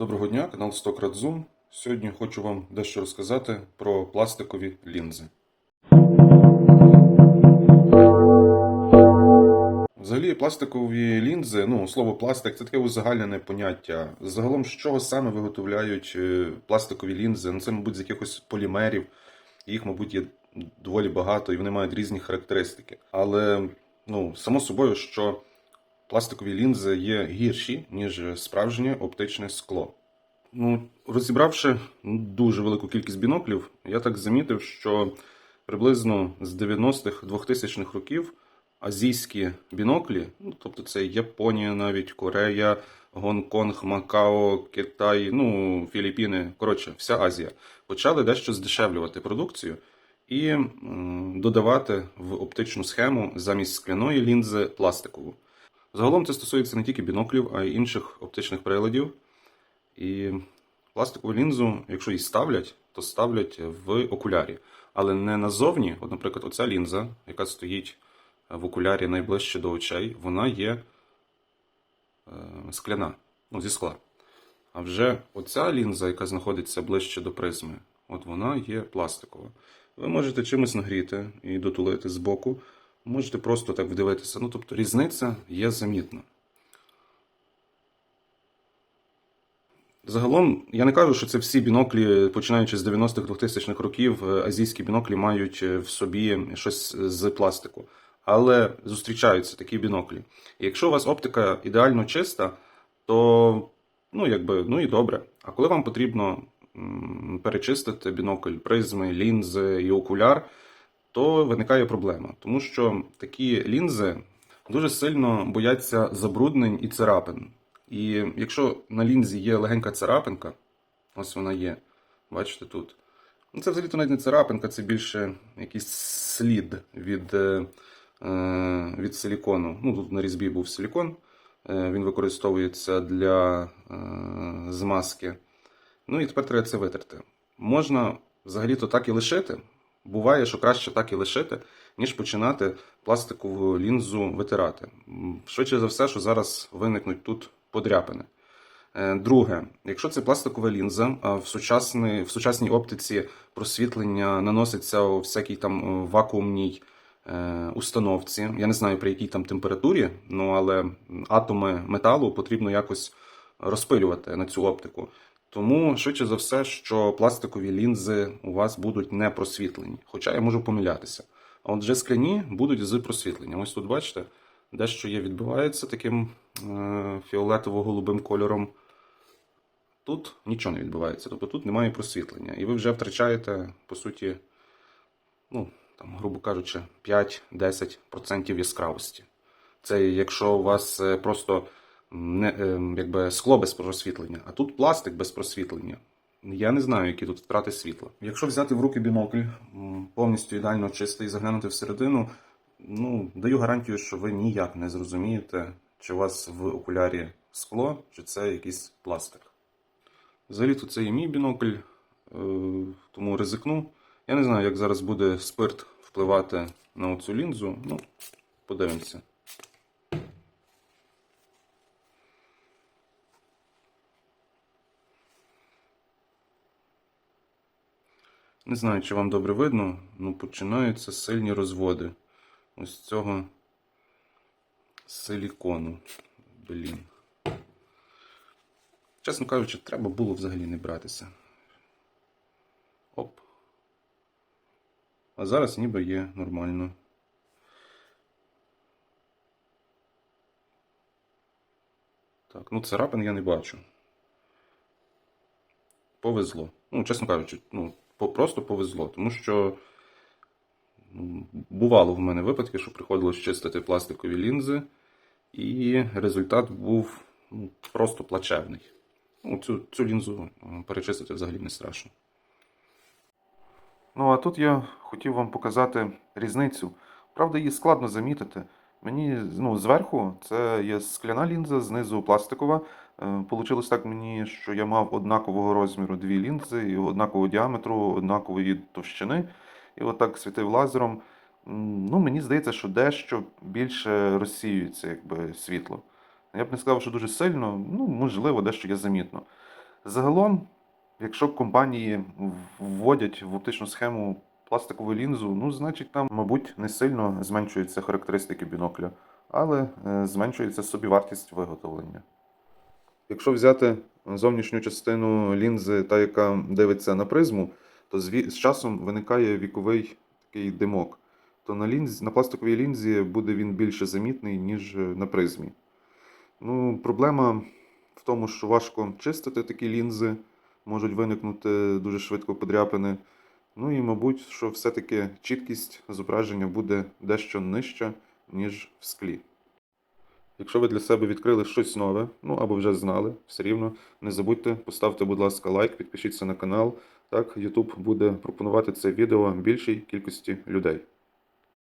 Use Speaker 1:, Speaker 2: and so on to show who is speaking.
Speaker 1: Доброго дня, канал Стократ Zoom. Сьогодні хочу вам дещо розказати про пластикові лінзи. Взагалі, пластикові лінзи, ну, слово пластик це таке узагальнене поняття. Загалом, з чого саме виготовляють е, пластикові лінзи? Ну, це, мабуть, з якихось полімерів. Їх, мабуть, є доволі багато і вони мають різні характеристики. Але, ну, само собою, що пластикові лінзи є гірші, ніж справжнє оптичне скло. Ну, розібравши дуже велику кількість біноклів, я так замітив, що приблизно з 90-х 2000-х років азійські біноклі, ну, тобто це Японія, навіть Корея, Гонконг, Макао, Китай, ну, Філіппіни, коротше, вся Азія, почали дещо здешевлювати продукцію і додавати в оптичну схему замість скляної лінзи пластикову. Загалом це стосується не тільки біноклів, а й інших оптичних приладів. І пластикову лінзу, якщо її ставлять, то ставлять в окулярі. Але не назовні, от, наприклад, оця лінза, яка стоїть в окулярі найближче до очей, вона є е, скляна, ну, зі скла. А вже оця лінза, яка знаходиться ближче до призми, от вона є пластикова. Ви можете чимось нагріти і дотулити збоку, можете просто так вдивитися. Ну, тобто різниця є замітна. Загалом, я не кажу, що це всі біноклі, починаючи з 90-х 2000-х років, е, азійські біноклі мають е, в собі щось з пластику. Але зустрічаються такі біноклі. І якщо у вас оптика ідеально чиста, то ну, якби, ну і добре. А коли вам потрібно перечистити бінокль, призми, лінзи і окуляр, то виникає проблема. Тому що такі лінзи дуже сильно бояться забруднень і царапин. І якщо на лінзі є легенька царапинка, ось вона є, бачите тут. Ну, це взагалі-то навіть не царапинка, це більше якийсь слід від, е, е, від силікону. Ну, тут на різьбі був силікон, е, він використовується для е, змазки. Ну і тепер треба це витерти. Можна взагалі-то так і лишити. Буває, що краще так і лишити, ніж починати пластикову лінзу витирати. Швидше за все, що зараз виникнуть тут подряпини. Е, Друге, якщо це пластикова лінза, в сучасній, в сучасній оптиці просвітлення наноситься у всякій там е, вакуумній е, установці. Я не знаю при якій там температурі, ну але атоми металу потрібно якось розпилювати на цю оптику. Тому швидше за все, що пластикові лінзи у вас будуть не просвітлені. Хоча я можу помилятися. А от вже скляні будуть з просвітленням. Ось тут бачите, дещо є відбивається таким е, фіолетово-голубим кольором. Тут нічого не відбувається, тобто тут немає просвітлення. І ви вже втрачаєте, по суті, ну, там, грубо кажучи, 5-10% яскравості. Це якщо у вас е, просто не, е, якби скло без просвітлення, а тут пластик без просвітлення. Я не знаю, які тут втрати світла. Якщо взяти в руки бінокль, повністю ідеально чистий і заглянути всередину, ну, даю гарантію, що ви ніяк не зрозумієте, чи у вас в окулярі скло, чи це якийсь пластик. Взагалі то це і мій бінокль, е, тому ризикну. Я не знаю, як зараз буде спирт впливати на оцю лінзу. Ну, подивимося. Не знаю, чи вам добре видно, ну починаються сильні розводи. Ось цього силікону. Блін. Чесно кажучи, треба було взагалі не братися. Оп. А зараз ніби є нормально. Так, ну царапин я не бачу. Повезло. Ну, чесно кажучи, ну, просто повезло, тому що ну, бувало в мене випадки, що приходилось чистити пластикові лінзи, і результат був ну, просто плачевний. Ну, цю, цю лінзу е, перечистити взагалі не страшно. Ну, а тут я хотів вам показати різницю. Правда, її складно замітити. Мені ну, зверху це є скляна лінза, знизу пластикова. Е, Получилось так мені, що я мав однакового розміру дві лінзи, однакового діаметру, однакової товщини. І отак світив лазером. Ну, мені здається, що дещо більше розсіюється якби, світло. Я б не сказав, що дуже сильно, ну, можливо, дещо є замітно. Загалом, якщо компанії вводять в оптичну схему пластикову лінзу, ну, значить там, мабуть, не сильно зменшуються характеристики бінокля, але е, зменшується собівартість виготовлення. Якщо взяти зовнішню частину лінзи, та яка дивиться на призму, то з часом виникає віковий такий димок. То на, лінзі, на пластиковій лінзі буде він більше замітний, ніж е, на призмі. Ну, проблема в тому, що важко чистити такі лінзи, можуть виникнути дуже швидко подряпини. Ну і, мабуть, що все-таки чіткість зображення буде дещо нижча, ніж в склі. Якщо ви для себе відкрили щось нове, ну або вже знали, все рівно не забудьте поставте, будь ласка, лайк, підпишіться на канал. Так, YouTube буде пропонувати це відео більшій кількості людей.